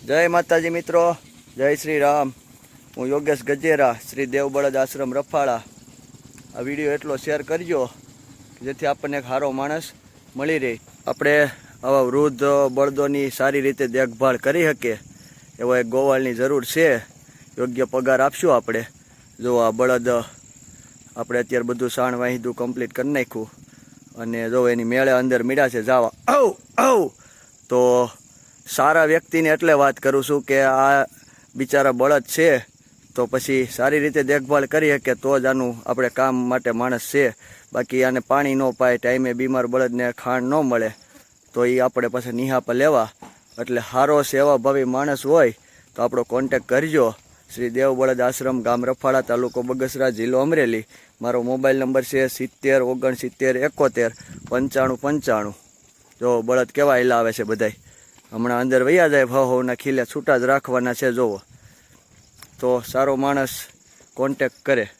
જય માતાજી મિત્રો, જય શ્રી રામ. હું યોગેશ ગજેરા, શ્રી દેવબળદ આશ્રમ રફાળા. આ વીડિયો એટલો શેર કરજો જેથી આપણને એક સારો માણસ મળી રહે. આપણે આવા વૃદ્ધ બળદોની સારી રીતે દેખભાળ કરી શકીએ, એવો એક ગોવાળની જરૂર છે. યોગ્ય પગાર આપશું આપણે. જો આ બળદ આપણે અત્યારે બધું સાણ વાહિદું કમ્પ્લીટ કરી નાખ્યું અને જો એની મેળે અંદર મીડા છે, જાવા, આવ ઔ તો સારા વ્યક્તિને એટલે વાત કરું છું કે આ બિચારા બળદ છે, તો પછી સારી રીતે દેખભાળ કરી શકીએ તો જ આનું આપણે કામ માટે માણસ છે. બાકી આને પાણી ન પાય, ટાઈમે બીમાર બળદને ખાણ ન મળે, તો એ આપણે પછી નિહા પર લેવા. એટલે સારો સેવાભાવી માણસ હોય, તો આપણો કોન્ટેક કરજો. શ્રી દેવ બળદ આશ્રમ, ગામ રફાળા તાલુકો બગસરા જિલ્લો અમરેલી. મારો મોબાઈલ નંબર છે સિત્તેર ઓગણસિત્તેર એકોતેર પંચાણું પંચાણું. જો બળદ કેવા હિલા આવે છે બધાય? હમણાં અંદર વૈયા જાય ભાવ હોવના ખીલે છૂટા જ રાખવાના છે, જોવો. તો સારો માણસ કોન્ટેક કરે.